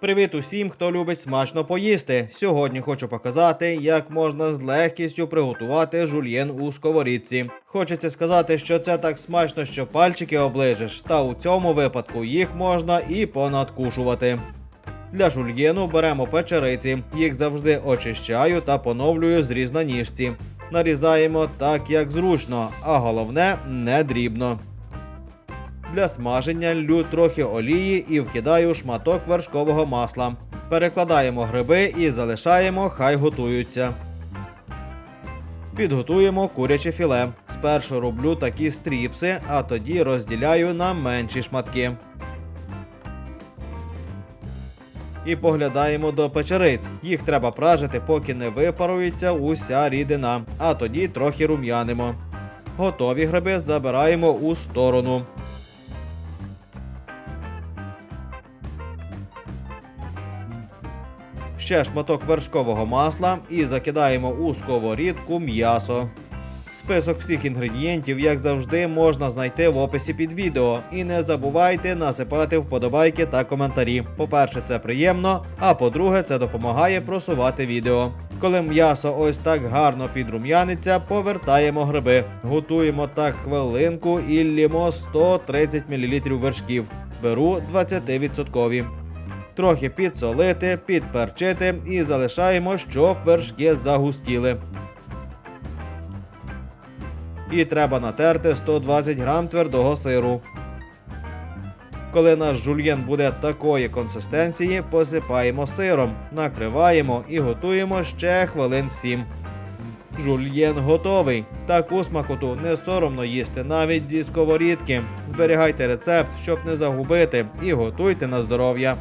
Привіт усім, хто любить смачно поїсти. Сьогодні хочу показати, як можна з легкістю приготувати жульєн у сковорідці. Хочеться сказати, що це так смачно, що пальчики оближеш, та у цьому випадку їх можна і понадкушувати. Для жульєну беремо печериці, їх завжди очищаю та поновлюю з різноніжці. Нарізаємо так, як зручно, а головне не дрібно. Для смаження лью трохи олії і вкидаю шматок вершкового масла. Перекладаємо гриби і залишаємо, хай готуються. Підготуємо куряче філе. Спершу роблю такі стріпси, а тоді розділяю на менші шматки. І поглядаємо до печериць. Їх треба пражити, поки не випарується уся рідина, а тоді трохи рум'янимо. Готові гриби забираємо у сторону. Ще шматок вершкового масла і закидаємо у сковорідку м'ясо. Список всіх інгредієнтів, як завжди, можна знайти в описі під відео. І не забувайте насипати вподобайки та коментарі. По-перше, це приємно, а по-друге, це допомагає просувати відео. Коли м'ясо ось так гарно підрум'яниться, повертаємо гриби. Готуємо так хвилинку і лімо 130 мл вершків. Беру 20%. Трохи підсолити, підперчити і залишаємо, щоб вершки загустіли. І треба натерти 120 грам твердого сиру. Коли наш жульєн буде такої консистенції, посипаємо сиром, накриваємо і готуємо ще хвилин 7. Жульєн готовий. Таку смакоту не соромно їсти навіть зі сковорідки. Зберігайте рецепт, щоб не загубити, і готуйте на здоров'я.